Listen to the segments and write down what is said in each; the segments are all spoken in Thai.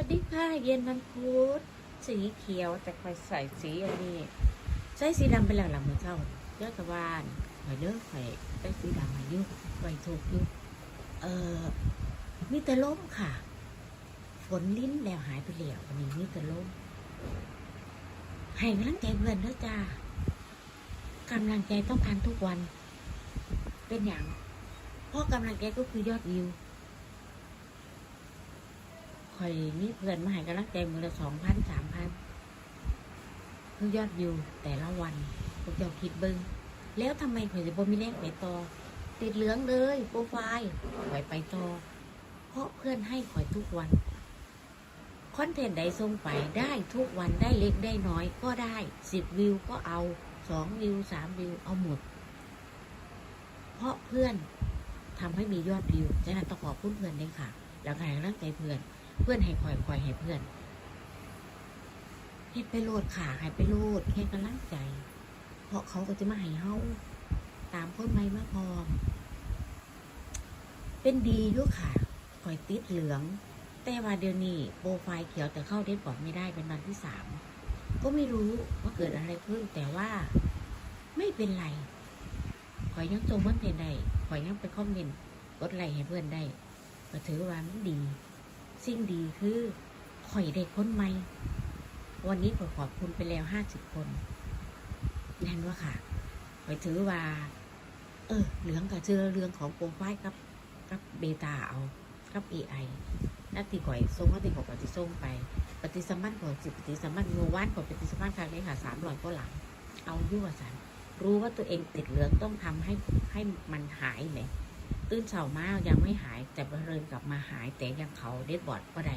วัสดีค่ะเย็นวันพุธสีเขียวแต่คอยใส่สีอันนี้ใส่สีดำไปแล้วหลังมือเจ้าเยอะกวานคอยเลิกคอยใส่สีดำมาอยุกไว้ถูกยุเอ่อมีแต่ล้มค่ะ ฝนลิ้นแล้วหายไปแล้ววันนี้มีแต่ล้มให้กำลังใจเพื่อนด้อจ้ากำลังใจต้องการทุกวัน เป็นอย่างเพราะกำลังใจก็คือยอดวิว คอยมีเพื่อนมาให้กำลังใจมือละสองพันสามพันคือยอดวิวแต่ละวันพวกเจ้าคิดเบิ้งแล้วทำไมข่อยจะบ่มีแรงไปต่อ ติดเหลืองเลยโปรไฟล์ข่อยไปต่อ เพราะเพื่อนให้ข่อยทุกวันคอนเทนต์ใดส่งไปได้ทุกวันได้เล็กได้น้อยก็ได้สิบวิวก็เอาสองวิวสามวิวเอาหมด เพราะเพื่อนทำให้มียอดวิวฉะนั้นต้องขอบคุณเพื่อนเลยค่ะ แล้วก็ให้กำลังใจเพื่อน เพื่อนให้คอยคอยให้เพื่อนให้ไปโลดขาให้ไปโลดแค่กำลังใจ เพราะเขาก็จะมาให้เฮาตามคนใหม่มาพร้อมเป็นดีอยู่ค่ะคอยติดเหลือง แต่ว่าเดี๋ยวนี้โปรไฟล์เขียวแต่เข้าเดสบอร์ดไม่ได้เป็นวันที่สามก็ไม่รู้ว่าเกิดอะไรขึ้น แต่ว่าไม่เป็นไรขอยยังจงมันเห็นได้ขอยยังไปคอมเมนต์กดไลค์ให้เพื่อนได้ก็ถือว่ามันดี สิ่งดีคือข่อยได้คนใหม่ วันนี้ข่อยขอบคุณไปแล้วห้าสิบคน แน่นว่าค่ะข่อยถือว่า เออเหลืองกับเจอเรื่องของโปรไฟล์กับกับเบตาเอากับ AI นักตีข่อยส่งนักตีข่อยปฏิส่งไป ปฏิสัมพันธ์ข่อยสิปฏิสัมพันธ์โยว่านข่อยปฏิสัมพันธ์ครั้งนี้ค่ะสามร้อยก็หลัง เอายู่ว่าสันรู้ว่าตัวเองติดเหลืองต้องทำให้ให้มันหายไหม ตื่นเช้ามายังไม่หายแต่บังเริญกลับมาหายแต่ยังเขาเดดบอร์ดก็ได้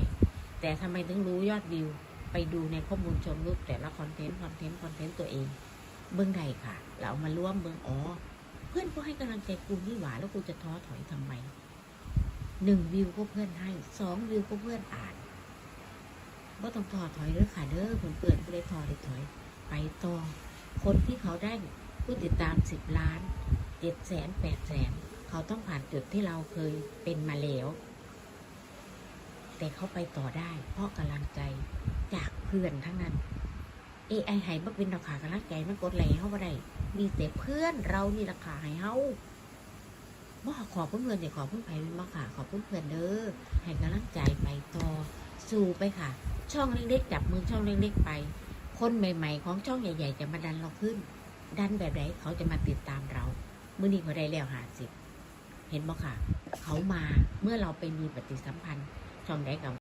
แต่ทำไมถึงรู้ยอดวิว ไปดูในข้อมูลชมรูปแต่ละคอนเทนต์คอนเทนต์คอนเทนต์ตัวเองเบื้องใดค่ะ เราเอามาร่วมเบื้องอ๋อเพื่อนก็ให้กำลังใจกูนี่หว่าแล้วกูจะท้อถอยทำไมหนึ่งวิวก็เพื่อนให้สองวิวก็เพื่อนอ่านว่ต้องท้อถอยเด้อค่ะเด้อเพื่อนเพื่อนก็ได้ท้อได้ถอย ไปต่อคนที่เขาได้ผู้ติดตามสิบล้านเจ็ดแสนแปดแสน เขาต้องผ่านจุดที่เราเคยเป็นมาแล้ว แต่เขาไปต่อได้ เพราะกำลังใจจากเพื่อนทั้งนั้น AI ให้บักเป็นราคากำลังใจมันกดไหลเขาบ่ได้มีแต่เพื่อนเรานี่ราคาให้เขาบ่ขอบเพื่อนเดี๋ยวขอบเพื่อนไปมาค่ะ ขอบเพื่อนเพื่อนเด้อให้กำลังใจไปต่อสู่ไปค่ะ ช่องเล็กๆจับมือช่องเล็กๆไป คนใหม่ ๆ ของช่องใหญ่ ๆ จะมาดันเราขึ้น ดันแบบไหนเขาจะมาติดตามเรา มือนี้เขาได้แล้วหาสิบ เห็นบ่ค่ะ เขามาเมื่อเราไปมีปฏิสัมพันธ์ช่องใดกับ